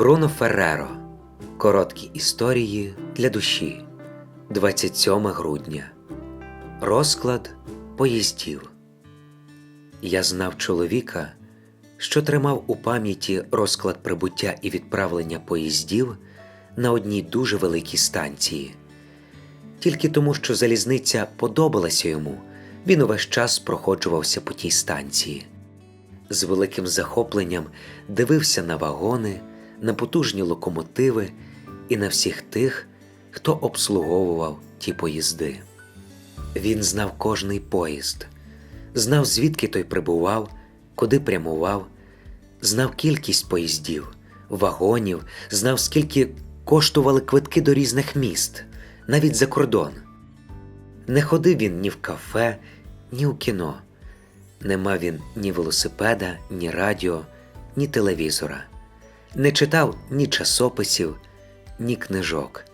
Бруно Ферреро. Короткі історії для душі. 27 грудня. Розклад поїздів. Я знав чоловіка, що тримав у пам'яті розклад прибуття і відправлення поїздів на одній дуже великій станції. Тільки тому, що залізниця подобалася йому, він увесь час проходжувався по тій станції. З великим захопленням дивився на вагони, на потужні локомотиви і на всіх тих, хто обслуговував ті поїзди. Він знав кожний поїзд, знав, звідки той прибував, куди прямував, знав кількість поїздів, вагонів, знав, скільки коштували квитки до різних міст, навіть за кордон. Не ходив він ні в кафе, ні у кіно. Не мав він ні велосипеда, ні радіо, ні телевізора, не читав ні часописів, ні книжок.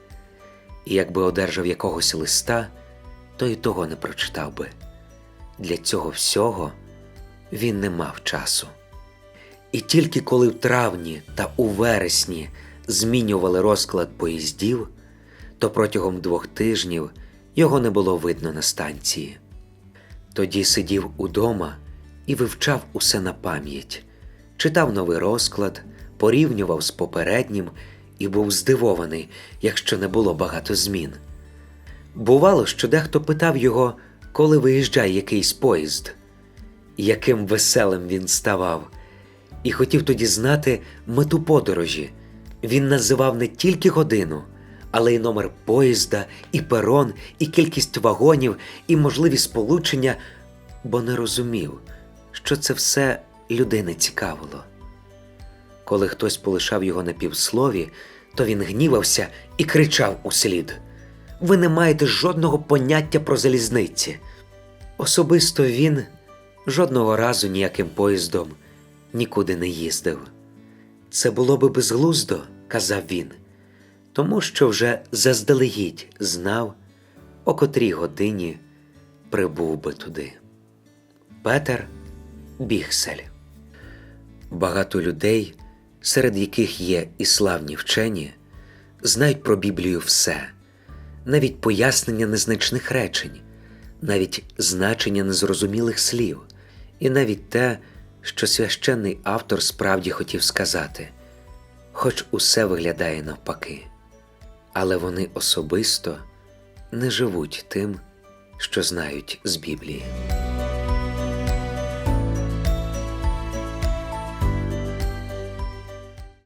І якби одержав якогось листа, то й того не прочитав би. Для цього всього він не мав часу. І тільки коли в травні та у вересні змінювали розклад поїздів, то протягом двох тижнів його не було видно на станції. Тоді сидів удома і вивчав усе на пам'ять, читав новий розклад, порівнював з попереднім і був здивований, якщо не було багато змін. Бувало, що дехто питав його, коли виїжджає якийсь поїзд, яким веселим він ставав, і хотів тоді знати мету подорожі. Він називав не тільки годину, але й номер поїзда, і перон, і кількість вагонів, і можливі сполучення, бо не розумів, що це все людини цікавило. Коли хтось полишав його на півслові, то він гнівався і кричав услід: Ви не маєте жодного поняття про залізниці. Особисто він жодного разу ніяким поїздом нікуди не їздив. Це було би безглуздо, казав він, тому що вже заздалегідь знав, о котрій годині прибув би туди. Петер Бігсель. Багато людей, серед яких є і славні вчені, знають про Біблію все, навіть пояснення незначних речень, навіть значення незрозумілих слів, і навіть те, що священний автор справді хотів сказати, хоч усе виглядає навпаки, але вони особисто не живуть тим, що знають з Біблії.